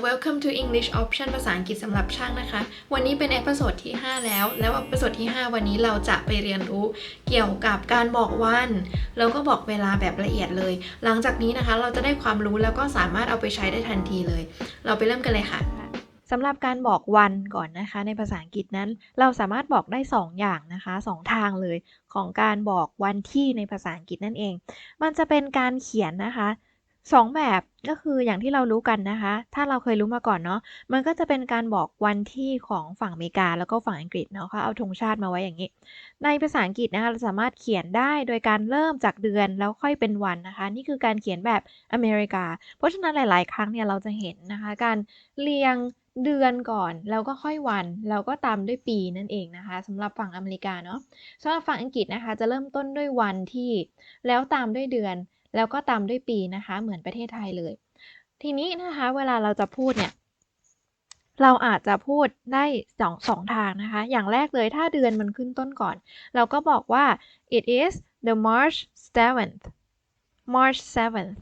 Welcome to English Option ภาษาอังกฤษสำหรับช่างนะคะ วันนี้เป็นเอพิโซดที่ 5 แล้ว แล้วเอพิโซดที่ 5 วันนี้เราจะไปเรียนรู้เกี่ยวกับการบอกวัน แล้วก็บอกเวลาแบบละเอียดเลย หลังจากนี้นะคะเราจะได้ความรู้แล้วก็สามารถเอาไปใช้ได้ทันทีเลย เราไปเริ่มกันเลยค่ะสำหรับการบอกวันก่อนนะคะ ในภาษาอังกฤษนั้น เราสามารถบอกได้ 2 อย่างนะคะสองทางเลย ของการบอกวันที่ในภาษาอังกฤษนั่นเอง มันจะเป็นการเขียนนะคะ สองแบบก็คืออย่างที่เรารู้กันนะคะ ถ้าเราเคยรู้มาก่อนเนาะมันก็จะเป็นการบอกวันที่ของฝั่งอเมริกาแล้วก็ฝั่งอังกฤษเนาะค่ะเอาธงชาติมาไว้อย่างนี้ ในภาษาอังกฤษนะคะเราสามารถเขียนได้โดยการเริ่มจากเดือนแล้วค่อยเป็นวันนะคะ นี่คือการเขียนแบบอเมริกา เพราะฉะนั้นหลาย ๆ ครั้งเนี่ยเราจะเห็นนะคะ การเรียงเดือนก่อนแล้วก็ค่อยวันแล้วก็ตามด้วยปีนั่นเองนะคะสำหรับฝั่งอเมริกาเนาะสำหรับฝั่งอังกฤษนะคะ จะเริ่มต้นด้วยวันที่ แล้วตามด้วยเดือน แล้วก็ตามด้วยปีนะคะ เหมือนประเทศไทยเลย ทีนี้นะคะเวลาเราจะพูดเนี่ยเราอาจจะพูดได้สองสองทางนะคะ อย่างแรกเลยถ้าเดือนมันขึ้นต้นก่อน เราก็บอกว่า it is the March 7th March 7th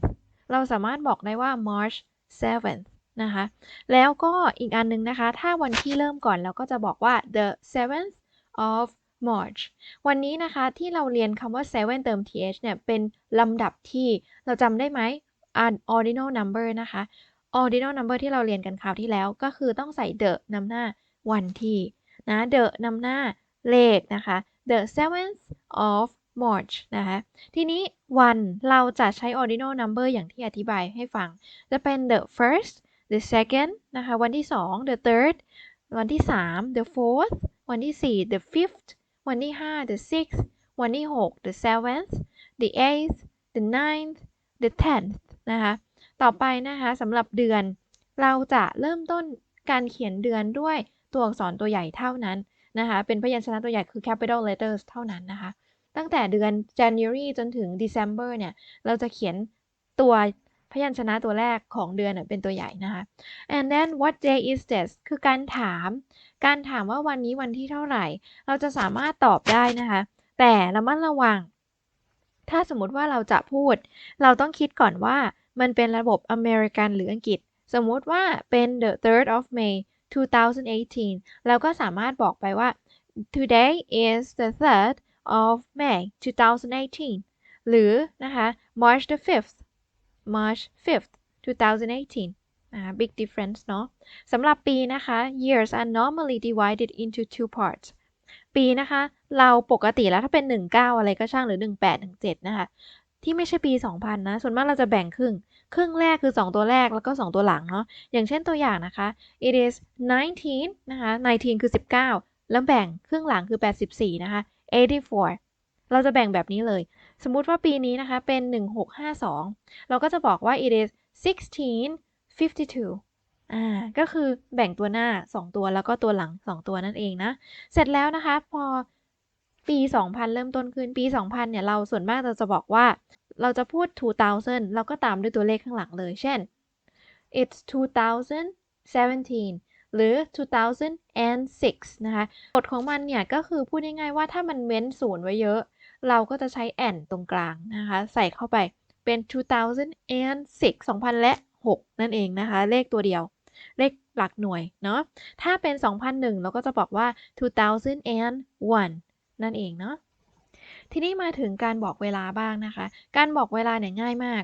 เราสามารถบอกได้ว่า March 7th นะคะ แล้วก็อีกอันนึงนะคะ ถ้าวันที่เริ่มก่อนเราก็จะบอกว่า the 7th of March วันนี้นะคะที่เราเรียนคำว่า7เติม th เนี่ย เป็นลำดับที่เราจำได้ไหม an ordinal number นะคะ ordinal number ที่เราเรียนกันคราวที่แล้ว ก็คือต้องใส่ the นำหน้าวันที่นะ the นำหน้าเลขนะคะ the 7th of March นะคะ ทีนี้วันเราจะใช้ ordinal number อย่างที่อธิบายให้ฟัง จะเป็น the first the second นะคะ วันที่ 2 the third วันที่ 3 the fourth วันที่ 4 the fifth วันที่ 5 the sixth วันที่ 6 the seventh the eighth the ninth the tenth นะคะ ต่อไปนะคะสำหรับเดือน เราจะเริ่มต้นการเขียนเดือนด้วยตัวอักษรตัวใหญ่เท่านั้นนะคะ เป็นพยัญชนะตัวใหญ่คือ capital letters เท่านั้นนะคะ ตั้งแต่เดือน January จนถึง December เนี่ย เราจะเขียนตัวพยัญชนะตัวแรกของเดือนเป็นตัวใหญ่นะคะ and then what day is this คือการถาม การถามว่าวันนี้วันที่เท่าไหร่ เราจะสามารถตอบได้นะคะ แต่ระมัดระวัง ถ้าสมมติว่าเราจะพูด เราต้องคิดก่อนว่ามันเป็นระบบอเมริกันหรืออังกฤษ สมมติว่าเป็น the 3rd of May 2018 เราก็สามารถบอกไปว่า today is the 3rd of May 2018 หรือนะคะ March the 5th March 5th 2018 นะคะ big difference เนาะสำหรับปีนะคะ years are normally divided into two parts ปีนะคะ เราปกติแล้วถ้าเป็น 19 อะไรก็ช่างหรือ 18 17 นะคะ ที่ไม่ใช่ปี 2000 นะ ส่วนมากเราจะแบ่งครึ่ง ครึ่งแรกคือ 2 ตัวแรกแล้วก็ 2 ตัวหลังเนาะอย่างเช่นตัวอย่างนะคะ it is 19 นะคะ 19 คือ 19 แล้วแบ่งครึ่งหลังคือ 84 นะคะ 84 เราจะแบ่งแบบนี้เลย สมมุติว่าปีนี้นะคะเป็น 1652 เราก็จะบอกว่า it is 52อ่าก็คือแบ่งตัวหน้า 2 ตัวแล้วก็ตัวหลัง 2 ตัวนั่นเองนะ เสร็จแล้วนะคะ พอปี 2000 เริ่มต้นขึ้นปี 2000 เนี่ย เราส่วนมากเราจะบอกว่า เราจะพูด 2000 เราก็ตามด้วยตัวเลขข้างหลังเลย เช่น it's 2017หรือ 2006 นะคะกฎของมันเนี่ยก็คือพูดง่ายๆว่าถ้ามันเว้นศูนย์ไว้เยอะ เราก็จะใช้ and ตรงกลางนะคะ ใส่เข้าไปเป็น 2006 2000 และ 6 นั่นเองนะคะ เลขตัวเดียว เลขหลักหน่วยเนาะ ถ้าเป็น 2001 เราก็จะบอกว่า 2001 นั่นเองเนาะ ทีนี้มาถึงการบอกเวลาบ้างนะคะ การบอกเวลาเนี่ยง่ายมาก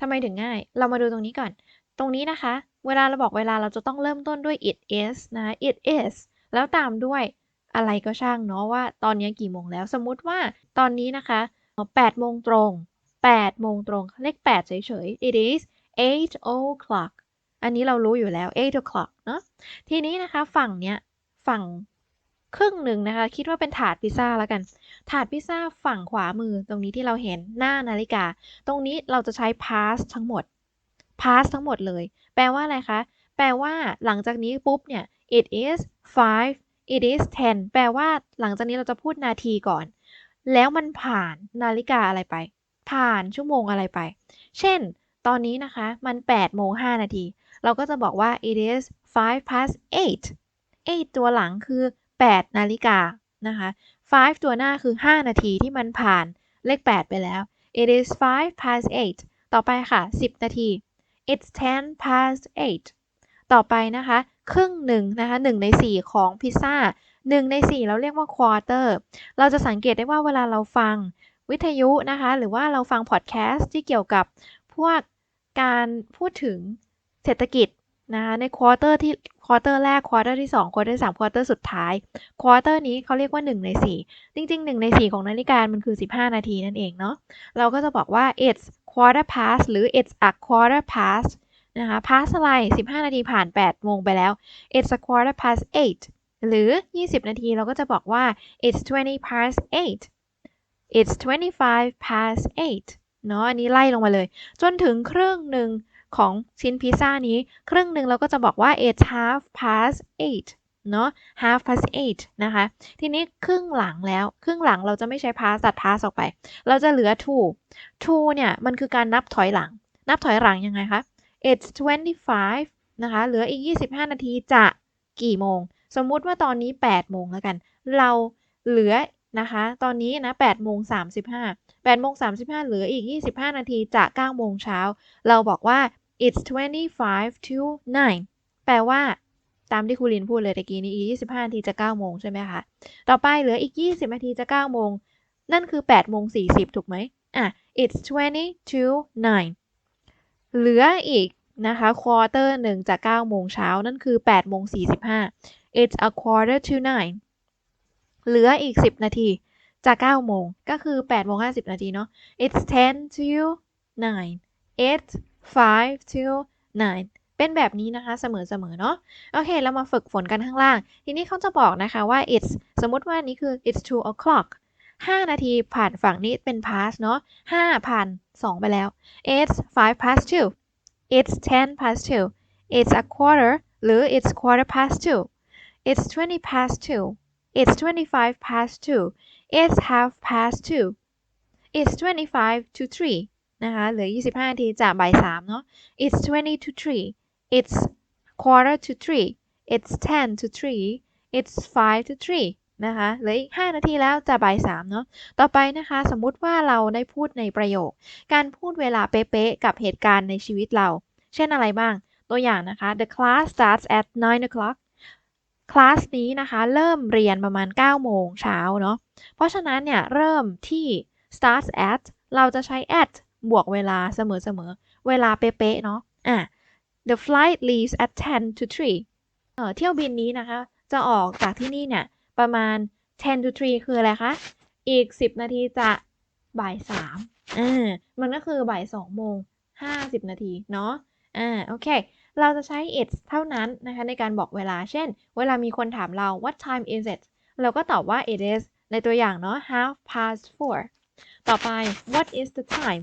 ทำไมถึงง่าย เรามาดูตรงนี้ก่อน ตรงนี้นะคะ เวลาเราบอกเวลาเราจะต้องเริ่มต้นด้วย it is นะ it is แล้วตามด้วยอะไรก็ช่างเนาะว่าตอนนี้กี่โมงแล้ว สมมุติว่าตอนนี้นะคะ8โมงตรง8โมงตรง เลข 8 เฉยๆ it is 8 o'clock อันนี้เรารู้อยู่แล้ว8 o'clock เนาะทีนี้นะคะฝั่งเนี้ยฝั่งครึ่งหนึ่งนะคะ คิดว่าเป็นถาดพิซซ่าแล้วกัน ถาดพิซซ่าฝั่งขวามือตรงนี้ที่เราเห็นหน้านาฬิกา ตรงนี้เราจะใช้ past ทั้งหมด past ทั้งหมดเลย แปลว่าอะไรคะ แปลว่าหลังจากนี้ปุ๊บเนี่ย it is 5 it is 10แปลว่าหลังจากนี้เราจะพูดนาทีก่อน แล้วมันผ่านนาฬิกาอะไรไป ผ่านชั่วโมงอะไรไป เช่น ตอนนี้นะคะมัน8โมง5นาที เราก็จะบอกว่า it is 5 past 8 8 ตัวหลังคือ 8 นาฬิกานะคะ 5 ตัวหน้าคือ 5 นาทีที่มันผ่านเลข 8 ไปแล้ว it is 5 past 8 ต่อไปค่ะ 10 นาที it's 10 past 8 ต่อไปนะคะ ครึ่งหนึ่งนะคะ1ใน 4 ของพิซซ่า 1 ใน 4 เราเรียกว่า quarter เราจะสังเกตได้ว่าเวลาเราฟังวิทยุนะคะ หรือว่าเราฟังพอดแคสต์ที่เกี่ยวกับพวก การพูดถึงเศรษฐกิจนะคะใน quarter ที่ quarter แรก quarter ที่2 quarter ที่3 quarter สุดท้าย quarter นี้เขาเรียกว่า 1 ใน 4 จริง ๆ 1 ใน 4 ของนาฬิกามันคือ 15 นาทีนั่นเองเนาะเราก็จะบอกว่า it's quarter past หรือ it's a quarter past นะคะ past อะไร 15 นาทีผ่าน 8 โมงไปแล้ว it's a quarter past 8 หรือ 20 นาทีเราก็จะบอกว่า it's 20 past 8 it's 25 past 8 เนาะอันนี้ไล่ลงมาเลย จนถึงครึ่งหนึ่งของชิ้นพิซซ่านี้ ครึ่งหนึ่งเราก็จะบอกว่า it's half past 8เนาะ half past 8นะคะ ทีนี้ครึ่งหลังแล้ว ครึ่งหลังเราจะไม่ใช้ past ตัด past ออกไป เราจะเหลือ to to เนี่ย มันคือการนับถอยหลัง นับถอยหลังยังไงคะ it's 25 นะคะ เหลืออีก 25 นาทีจะกี่โมง สมมุติว่าตอนนี้ 8 โมงแล้วกัน เราเหลือ นะคะ ตอนนี้นะ8โมง35 8โมง35 เหลืออีก 25 นาทีจะ9โมงเช้า เราบอกว่า it's 25 to 9 แปลว่า ตามที่ครูลินพูดเลยตะกี้นี้อีก 25 นาทีจะ9โมงใช่ไหมคะ ต่อไปเหลืออีก 20 นาทีจะ9โมง นั่นคือ8โมง40 ถูกไหมอะ it's 20 to 9 เหลืออีกนะคะ quarter หนึ่งจาก9โมงเช้านั่นคือ8โมง45 it's a quarter to 9 เหลืออีก 10 นาที จาก9โมงก็คือ8โมง50 นาทีเนาะ it's 10 to 9 it's 5 to 9 เป็นแบบนี้นะคะ เสมอๆเนาะโอเค เรามาฝึกฝนกันข้างล่าง ทีนี้เขาจะบอกนะคะว่า it's สมมติว่านี้คือ it's 2 o'clock 5 นาทีผ่านฝั่งนี้เป็น past เนาะ5ผ่าน 2 ไปแล้ว it's 5 past 2 it's 10 past 2 it's a quarter หรือ it's quarter past 2 it's 20 past 2 it's 25 past 2 it's half past 2 it's 25 to 3นะคะเหลือ 25นาทีจากบ่าย3เนาะ it's 20 to 3 it's quarter to 3 it's 10 to 3 it's 5 to 3นะคะเหลืออีก 5 นาทีแล้วจะบ่าย3เนาะ ต่อไปนะคะ สมมุติว่าเราได้พูดในประโยค การพูดเวลาเป๊ะๆกับเหตุการณ์ในชีวิตเรา เช่นอะไรบ้าง ตัวอย่างนะคะ the class starts at 9 o'clock คลาสนี้นะคะ เริ่มเรียนประมาณ 9 โมงเช้าเนาะ เพราะฉะนั้นเนี่ย เริ่มที่ starts at เราจะใช้ at บวกเวลาเสมอๆเวลาเป๊ะๆเนาะ อะ the flight leaves at 10 to 3เอ่อเที่ยวบินนี้นะคะ จะออกจากที่นี่เนี่ย ประมาณ 10 to 3 คืออะไรคะ อีก 10 นาทีจะบ่าย3อ่ามันก็คือบ่าย2โมง50 นาทีเนาะ อ่า โอเค เราจะใช้ it เท่านั้นนะคะในการบอกเวลา เช่น เวลามีคนถามเรา what time is it เราก็ตอบว่า it is ในตัวอย่างเนาะ half past four ต่อไป what is the time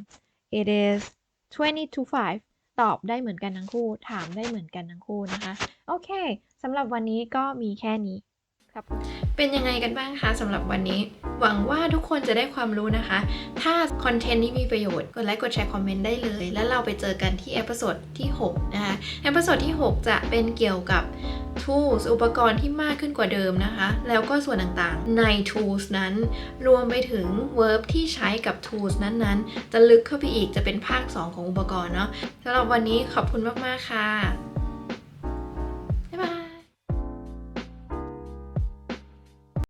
it is 20 to 5 ตอบได้เหมือนกันทั้งคู่ ถามได้เหมือนกันทั้งคู่นะคะ โอเคสำหรับวันนี้ก็มีแค่นี้ ครับเป็นยังไงกันบ้างคะสำหรับวันนี้ หวังว่าทุกคนจะได้ความรู้นะคะ ถ้าคอนเทนต์นี้มีประโยชน์ กดไลค์กดแชร์คอมเมนต์ได้เลย แล้วเราไปเจอกันที่เอพิโซดที่ 6 นะคะเอพิโซดที่ 6 จะเป็นเกี่ยวกับ tools อุปกรณ์ที่มากขึ้นกว่าเดิมนะคะ แล้วก็ส่วนต่างๆใน tools นั้น รวมไปถึง verb ที่ใช้กับ tools นั้นๆ จะลึกเข้าไปอีกจะเป็นภาค 2 ของอุปกรณ์เนาะสำหรับวันนี้ขอบคุณมากๆค่ะ